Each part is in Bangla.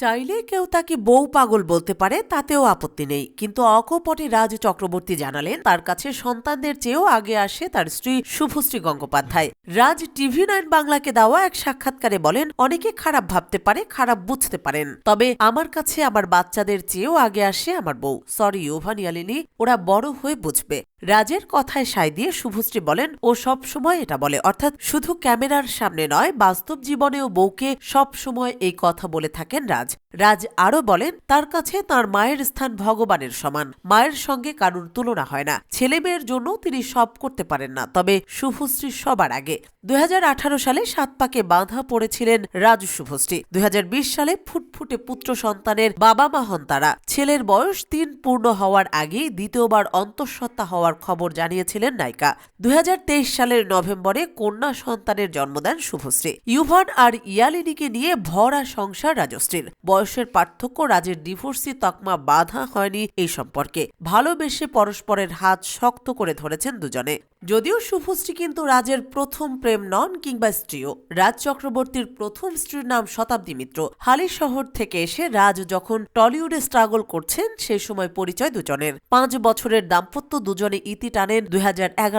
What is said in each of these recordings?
চাইলে কেউ তাকে বউ পাগল বলতে পারে, তাতেও আপত্তি নেই। কিন্তু অকপটে রাজ চক্রবর্তী জানালেন, তার কাছে সন্তানদের চেয়েও আগে আসে তার স্ত্রী শুভশ্রী গঙ্গোপাধ্যায়। রাজ টিভি নাইন বাংলাকে দেওয়া এক সাক্ষাৎকারে বলেন, অনেকে খারাপ ভাবতে পারে, খারাপ বুঝতে পারেন। তবে আমার কাছে আমার বাচ্চাদের চেয়েও আগে আসে আমার বউ। সরি ওভানিয়ালিনী ওরা বড় হয়ে বুঝবে। রাজের কথায় সায় দিয়ে শুভশ্রী বলেন, ও সব সময় এটা বলে। অর্থাৎ শুধু ক্যামেরার সামনে নয়, বাস্তব জীবনেও বউকে সব সময় এই কথা বলে থাকেন রাজ। রাজ আরও বলেন, তার কাছে তার মায়ের স্থান ভগবানের সমান। মায়ের সঙ্গে কারুর তুলনা হয় না। ছেলে মেয়ের জন্য তিনি সব করতে পারেন না। তবে শুভশ্রী সবার আগে। দুই হাজার আঠারো সালে সাত পাকে বাঁধা পড়েছিলেন রাজ শুভশ্রী। দুই হাজার বিশ সালে ফুটফুটে পুত্র সন্তানের বাবা মা হন তারা। ছেলের বয়স তিন পূর্ণ হওয়ার আগেই দ্বিতীয়বার অন্তঃসত্ত্বা হওয়ার খবর জানিয়েছিলেন নায়িকা। দুই হাজার তেইশ সালের নভেম্বরে কন্যা সন্তানের জন্ম দেন শুভশ্রী। ইউভান আর ইয়ালিনীকে নিয়ে ভরা সংসার রাজশ্রীর। বয়সের পার্থক্য রাজের ডিভোর্সি তকমা বাধা হয়নি এই সম্পর্কে। ভালোবেসে পরস্পরের হাত শক্ত করে ধরেছেন দুজনে। যদিও শুভশ্রী কিন্তু রাজের প্রথম প্রেম নন কিংবা স্ত্রীও। রাজ চক্রবর্তীর প্রথম স্ত্রীর নাম শতাব্দী মিত্র। হালি শহর থেকে এসে রাজ যখন টলিউডে স্ট্রাগল করছেন সেই সময় পরিচয় দুজনের। পাঁচ বছরের দাম্পত্য দুজনে ইতি টানেন দুই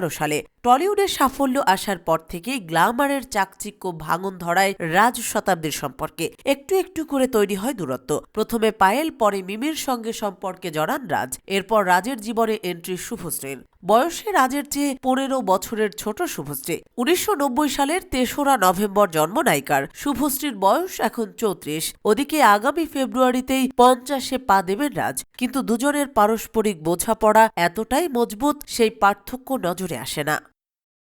সালে। টলিউডের সাফল্য আসার পর থেকেই গ্লামারের চাকচিক্য ভাঙন ধরায় রাজ শতাব্দীর সম্পর্কে। একটু একটু করে তৈরি হয় দূরত্ব। প্রথমে পায়েল, পরে মিমির সঙ্গে সম্পর্কে জড়ান রাজ। এরপর রাজের জীবনে এন্ট্রি শুভশ্রীর বয়সে রাজের চেয়ে পনেরো বছরের ছোট শুভশ্রী। উনিশশো নব্বই সালের তেসরা নভেম্বর জন্ম নায়িকার। শুভশ্রীর বয়স এখন চৌত্রিশ। ওদিকে আগামী ফেব্রুয়ারিতেই পঞ্চাশে পা দেবেন রাজ। কিন্তু দুজনের পারস্পরিক বোঝাপড়া এতটাই মজবুত, সেই পার্থক্য নজরে আসে না।